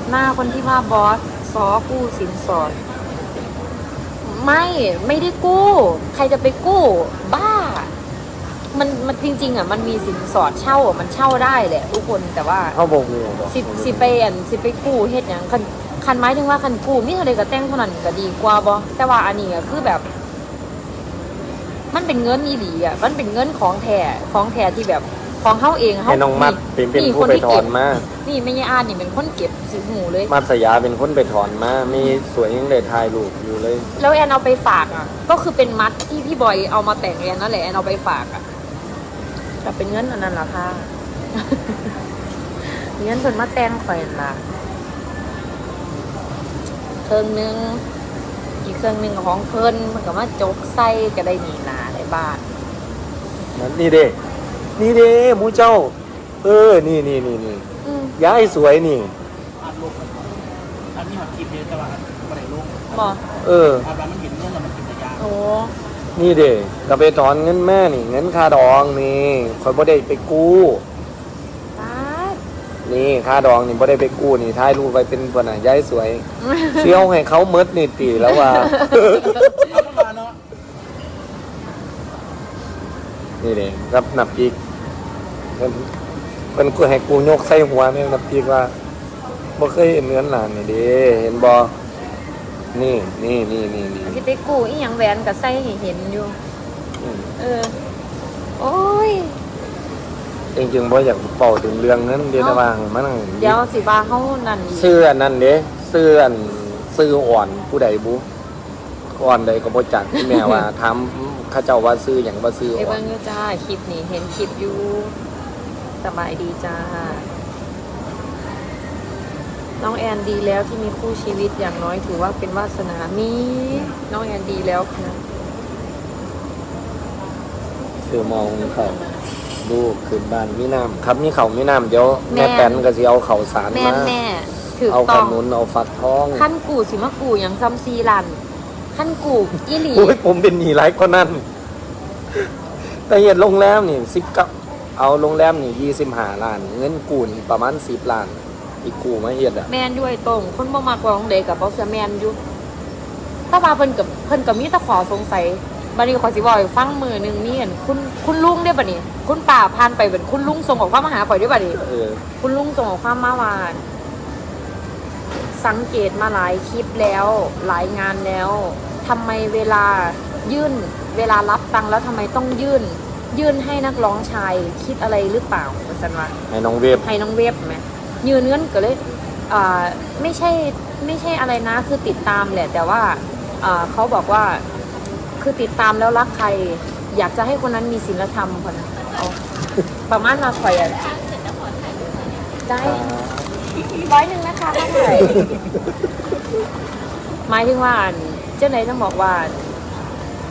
บหน้าคนที่ว่าบอสซอกู้สินสอด ไม่ไม่ได้กู้ ใครจะไปกู้ บ้า มันมันจริง ๆ อะ มันมีสินสอดเช่าอะมันเช่าได้แหละทุกคนแต่ว่าเขาบอกอยู่บอกสิสิไปอันสิไปกู้เฮ็ดหยังคันคันหมายถึงว่าคันกู้มีเท่าใดก็แต่งเท่านั้นก็ดีกว่าบ่แต่ว่าอันนี้ก็คือแบบ มันเป็นเงินอีหลีอะ มันเป็นเงินของแท้ของแท้ที่แบบ ของเฮาเองเฮาให้น้องมัดเป็นเป็นผู้ไปถอนมานี่ไม่ใช่อ่านนี่เป็นคนเก็บสิหูเลย มัดสยาเป็นคนไปถอนมามีสวยยังเลยถ่ายรูปอยู่เลย แล้วแอนเอาไปฝากอะ ก็คือเป็นมัดที่พี่บอยเอามาแต่งแอนนั่นแหละแอนเอาไปฝากอะแต่เป็นเงินอันนั้นล่ะค่ะเงินเพิ่นมาแต่งข่อยนั่นล่ะเครื่องหนึงอีกเครื่องหนึงก็ของเพิ่นมันก็มาจกใส่ก็ได้หนีหนาในบ้านนี่เด้ นี่เด้หมูเจ้า เออ นี่นี่นี่นี่อืมย้ายสวยนี่ อัดลงอันนี้หอดคลิปเยอะแต่ว่าอัดไม่ได้ลงบอกเออ อัดแล้วมันเห็นเรื่องแล้วมันเป็นระยะโอ้นี่เด้ก็ไปถอนเงินแม่นี่ เงินค่าดองนี่คอยบ่ได้ไปกู้ ตาดนี่ค่าดองนี่บ่ได้ไปกู้นี่ถ่ายรูปไว้เป็นคนน่ะย้ายสวย เชี่ยวให้เขาเมดนี่ตีแล้วว่า เอาเข้ามาเนาะนี่เด้รับนับอีก เพิ่นเพิ่นกูให้กูยกใส่หัวนี่นับอีกว่าบ่เคยเห็นเงินหลานนี่เด้เห็นบ่นี่นี่นี่นี่นี่ที่ไปกู้อีหยังแหวนกับใส่ให้เห็นอยู่ อืมเออ โอ้ย จริงๆบ่อยากเป่าถึงเรื่องนั้นเดี๋ยวนะว่ามันนั่งเดี๋ยวสิบาเขานั่นเสื้อนั่นเด้เสื้ออันซื้ออ่อนผู้ใดบุอ่อนใดก็บ่จักที่แม่ว่าถามเขาเจ้าว่าซื้อหยังบ่ซื้อไอ้อ่อเบิ้นงอยู่จ้าคลิปนี้เห็นคลิปอยู่ สบายดีจ้า น้องแอนดีแล้วที่มีคู่ชีวิตอย่างน้อยถือว่าเป็นวาสนามี น้องแอนดีแล้วค่ะซื้อมองเขาลูกขึ้นบ้านมีน้ำครับมีเขาวมีน้ำเดี๋ยวแม่แม่แตนก็สิเอาข้าวสารแม่มานแม่ถือเอาขต้องนุนเอาฟักทองขั้นกูสิมากูอย่างซัมซีรันขั้นกูอีหลี โอ้ยผมเป็นหนีหลายกว่านั้นแต่เห็นโรงแรมนี่สิบกับ เอาโรงแรมนี่ยี่สิบห้าล้าน เงินกู้นี่ประมาณสิบล้าน อีกกู้มาเฮ็ดอะแมนด้วยตรง คนบ่มากกว่าของเด็กกับเพราะเสียแมนอยู่ถ้าว่าเพิ่นกับเพิ่นกับมีแตะขอสงสัยบัดนี้ขอสิบอกให้ฟังมือหนึงนี่เห็นคุณคุณลุงได้บัดนี้คุณป่าพานไปเป็นคุณลุงส่งของความมาหาข่อยได้บัดนี้ เออ คุณลุงส่งของความมาวาน สังเกตมาหลายคลิปแล้ว หลายงานแล้วทำไมเวลายื่น เวลารับตังค์แล้วทำไมต้องยื่น ยื่นให้นักร้องชายคิดอะไรหรือเปล่าสันว่าให้น้องเวฟให้น้องเวฟไหมยืนเงินก็เลยอ่าไม่ใช่ไม่ใช่อะไรนะคือติดตามแหละ แต่ว่าอ่าเขาบอกว่าคือติดตามแล้วรักใคร อยากจะให้คนนั้นมีศีลธรรมคนนะเอาประมาณมาคอยอะได้ร้อยหนึ่งนะคะเท่าไหร่หมายถึงว่าอันเจ้าไหนต้องบอกว่า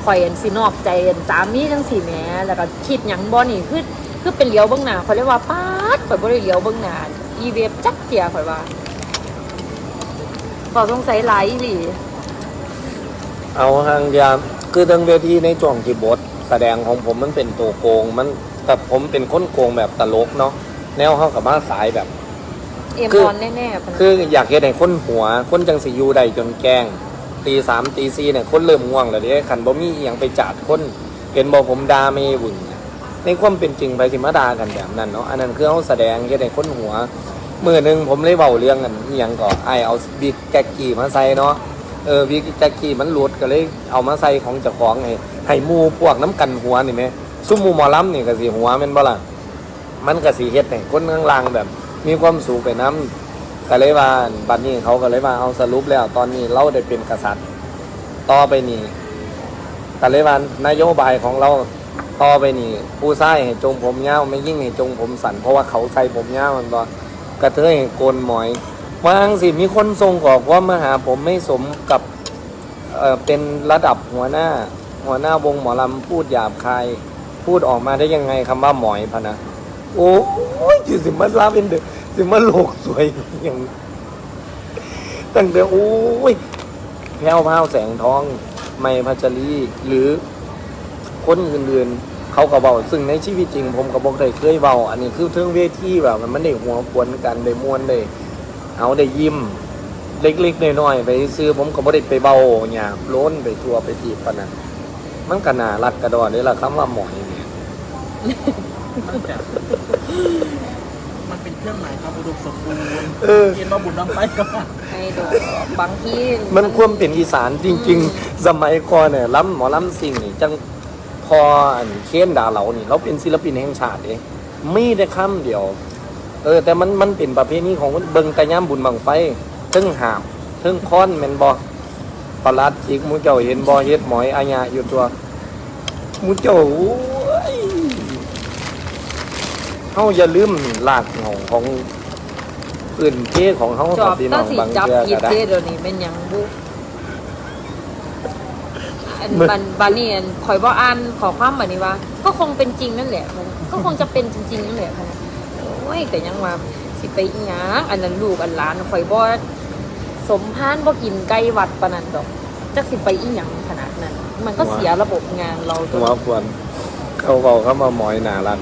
ข่อยอันสินอกใจอันสามีจังสี่แหม่แล้วก็คิดหยังบ่นี่คือคือเป็นเหลียวเบื้องหน้าข่อยเรียกว่าป๊าดข่อยบ่ได้เหลียวเบื้องหน้าอีเวฟจักเจียข่อยว่าขอสงสัยหลายอีหลีเอาทางยามคือทางเวทีในช่วงที่บทแสดงของผมมันเป็นตัวโกงมันแต่ผมเป็นคนโกงแบบตลกเนาะแนวเข้ากับมาสายแบบ เอ็มคือ ออนแน่ๆพะนะ คืออยากเห็นให้คนหัว คนจังสิอยูใดจนแกล้ง ตีสามตีสี่เนี่ยคนเริ่มง่วงแล้วเด้ขันบ่มีอหย่างไปจาดคนเห็นบอกผมดาไม่หวึงในความเป็นจริงไปสิมาดากันแบบนั้นเนาะอันนั้นคือเขาแสดงเห็นให้คนหัวมือหนึ่งผมเลยเบาเรื่องกันอหย่างก่อไอเอาบิ๊กแจ็กกี้มาใส่เนาะเออบิ๊กแจ็กกี้มันหลุดก็เลยเอามาใส่ของเจ้าของให้ให้หมูพวกน้ำกันหัวนี่ไหมซุ่มหมูหมอลำนี่ก็สิหัวแม่นบ่ล่ะมันก็สิเฮ็ดให้คนข้างล่างแบบ มีความสูงไปน้ำ ก็เลยว่าบัดนี้เขาก็เลยว่าเอาสรุปแล้ว ตอนนี้เราได้เป็นกษัตริย์ ต่อไปนี้ก็เลยว่านโยบายของเราต่อไปนี้ผู้ชายให้จงผมยาวไม่ยิ่งให้จงผมสันเพราะว่าเขาใส่ผมยาวมันบ่กระเทยให้โกนหมอยวางสิมีคนทรงขอความาหาผมไม่สมกับเเป็นระดับหัวหน้า หัวหน้าวงหมอลำพูดหยาบคาย พูดออกมาได้ยังไงคำว่าหมอยพะนะ โอ้ยสิมันลาเป็นเด็ก สิมันโลกสวยอย่างตั้งแต่โอ้ยแพ้วพาวแสงทอง ไม่พัชรีหรือคนอื่นๆเขาก็เบาซึ่งในชีวิตจริง ผมก็บอกได้เคยเบาอันนี้คือเทิงเวทีแบบ มันได้หัวควนกันได้มวนได้เอาได้ยิ้ม เล็กๆน้อยๆไปซื้อผมก็บ่ได้ไปเบาหยาบโล้นไปทัวไปทีบปานนั้นมันก็น่ารักกระดอนนี่ละคำว่าหมอยเนี่ย ดมสมบูรณ์เออเรียนมาบุญน้ำไปก็ว่าให้ดูบางที่มันควรเป็นอีสานจริง ๆ สมัยก่อนเนี่ยล้ำหมอล้ำสิ่งนี่จังพออันเคนดาเหลานี่ เราเป็นศิลปินแห่งชาติเองมีได้คำเดียว เออ แต่มันมันเป็นประเพณีของเบิงแต่ย่ำบุญบังไฟเทึงหาบเทึงค้อนแม่นบ่ปลาลัดอีกหมูเจ้าเห็นบ่เฮ็ดหมอยอาญาอยู่ตัวหมูเจ้าโอ้ยเฮาอย่าลืมหลากเหงาของ พื้นเพของเฮาจอบพี่น้ต้อองงสิบางจับเทื่อผิดก็ได้ เด้เดี๋ยวนี้เป็นหยังบุอันมึง บันบันนี่อันข่อยบ่อ่านขอความแบบนี้ว่า ก็คงเป็นจริงนั่นแหละมันก็คงจะเป็นจริงๆนั่นแหละพะนะโอ้ยแต่ยังว่าสิไปอีหยังอันนั้นลูกอันหลานข่อยบ่สมพานบ่กินไก่วัดปานนั้นดอกจักสิไปอีหยังขนาดนั้น มันก็เสียระบบงานเราตัหัวควรเขาบอกเขามาหมอยหนารัน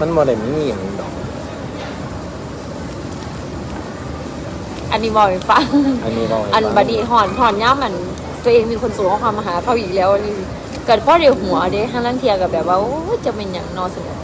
มันบ่ได้มีหยังดอก อันนี้บอกให้ฟัง อันนี้บอกให้อันฟังบดีหอนหอนย่ามันตัวเองมีคนส่งข้อความมาหาเขาอีกแล้วนี่เกิดพ่อเดียวหัวเด้ฮันลังเทียกับแบบว่าโอ้ยจะเป็นอย่างนอสนุก